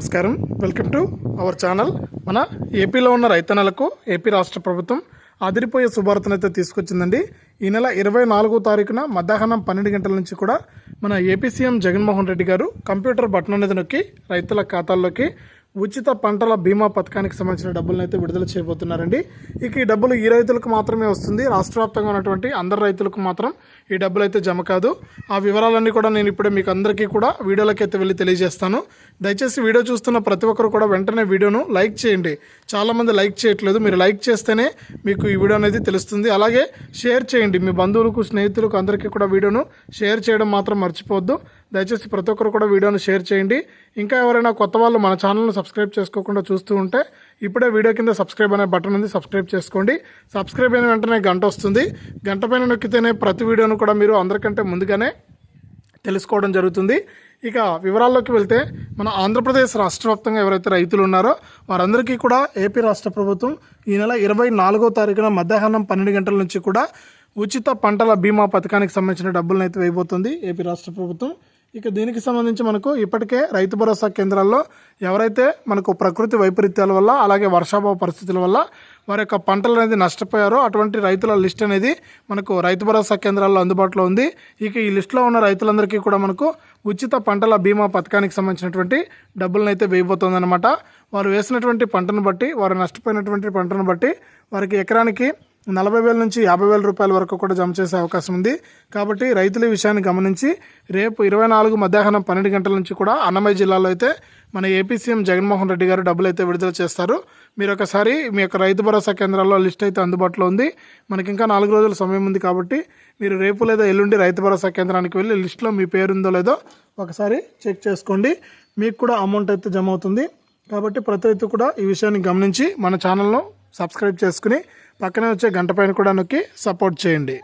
నమస్కారం. Welcome to our channel మన ఏపీలో ఉన్న రైతన్నలకు ఏపీ రాష్ట్ర ప్రభుత్వం అదిరిపోయే శుభార్తను అయితే తీసుకొచ్చిందండి. ఈ నెల ఇరవై నాలుగో తారీఖున మధ్యాహ్నం పన్నెండు గంటల నుంచి కూడా మన ఏపీ సీఎం జగన్మోహన్ రెడ్డి గారు కంప్యూటర్ బటన్ అనేది నొక్కి రైతుల ఖాతాల్లోకి ఉచిత పంటల బీమా పథకానికి సంబంధించిన డబ్బులను అయితే విడుదల చేయబోతున్నారండి. ఇక ఈ డబ్బులు ఈ రైతులకు మాత్రమే వస్తుంది. రాష్ట్ర వ్యాప్తంగా ఉన్నటువంటి అందరు రైతులకు మాత్రం ఈ డబ్బులు అయితే జమ కాదు. ఆ వివరాలన్నీ కూడా నేను ఇప్పుడే మీకు అందరికీ కూడా వీడియోలకైతే వెళ్ళి తెలియజేస్తాను. దయచేసి వీడియో చూస్తున్న ప్రతి ఒక్కరు కూడా వెంటనే వీడియోను లైక్ చేయండి. చాలామంది లైక్ చేయట్లేదు. మీరు లైక్ చేస్తేనే మీకు ఈ వీడియో అనేది తెలుస్తుంది. అలాగే షేర్ చేయండి. మీ బంధువులకు స్నేహితులకు అందరికీ కూడా వీడియోను షేర్ చేయడం మాత్రం మర్చిపోవద్దు. దయచేసి ప్రతి ఒక్కరు కూడా వీడియోను షేర్ చేయండి. ఇంకా ఎవరైనా కొత్త వాళ్ళు మన ఛానల్ను సబ్స్క్రైబ్ చేసుకోకుండా చూస్తూ ఉంటే ఇప్పుడే వీడియో కింద సబ్స్క్రైబ్ అనే బటన్ ఉంది. సబ్స్క్రైబ్ చేసుకోండి. సబ్స్క్రైబ్ అయిన వెంటనే గంట వస్తుంది. గంట పైన నొక్కితేనే ప్రతి వీడియోను కూడా మీరు అందరికంటే ముందుగానే తెలుసుకోవడం జరుగుతుంది. ఇక వివరాల్లోకి వెళ్తే మన ఆంధ్రప్రదేశ్ రాష్ట్ర వ్యాప్తంగా ఎవరైతే రైతులు ఉన్నారో వారందరికీ కూడా ఏపీ రాష్ట్ర ప్రభుత్వం ఈ నెల ఇరవై నాలుగో తారీఖున మధ్యాహ్నం పన్నెండు గంటల నుంచి కూడా ఉచిత పంటల బీమా పథకానికి సంబంధించిన డబ్బులను అయితే వేయబోతుంది ఏపీ రాష్ట్ర ప్రభుత్వం. ఇక దీనికి సంబంధించి మనకు ఇప్పటికే రైతు భరోసా కేంద్రాల్లో ఎవరైతే మనకు ప్రకృతి వైపరీత్యాల వల్ల అలాగే వర్షాభావ పరిస్థితుల వల్ల వారి యొక్క పంటలు అనేది నష్టపోయారో అటువంటి రైతుల లిస్ట్ అనేది మనకు రైతు భరోసా కేంద్రాల్లో అందుబాటులో ఉంది. ఇక ఈ లిస్టులో ఉన్న రైతులందరికీ కూడా మనకు ఉచిత పంటల బీమా పథకానికి సంబంధించినటువంటి డబ్బులను అయితే వేయబోతోందన్నమాట. వారు వేసినటువంటి పంటను బట్టి వారు నష్టపోయినటువంటి పంటను బట్టి వారికి ఎకరానికి నలభై వేల నుంచి యాభై వేల రూపాయల వరకు కూడా జమ చేసే అవకాశం ఉంది. కాబట్టి రైతుల విషయాన్ని గమనించి రేపు ఇరవై నాలుగు మధ్యాహ్నం పన్నెండు గంటల నుంచి కూడా అన్నమయ్య జిల్లాలో అయితే మన ఏపీ సీఎం జగన్మోహన్ రెడ్డి గారు డబ్బులు అయితే విడుదల చేస్తారు. మీరు ఒకసారి మీ యొక్క రైతు భరోసా కేంద్రాల్లో లిస్ట్ అయితే అందుబాటులో ఉంది. మనకి ఇంకా నాలుగు రోజుల సమయం ఉంది కాబట్టి మీరు రేపు లేదా ఎల్లుండి రైతు భరోసా కేంద్రానికి వెళ్ళి లిస్ట్లో మీ పేరు ఉందో లేదో ఒకసారి చెక్ చేసుకోండి. మీకు కూడా అమౌంట్ అయితే జమ అవుతుంది. కాబట్టి ప్రతి రైతు కూడా ఈ విషయాన్ని గమనించి మన ఛానల్ను సబ్స్క్రైబ్ చేసుకుని పక్కనే వచ్చే గంట పైన కూడా నొక్కి సపోర్ట్ చేయండి.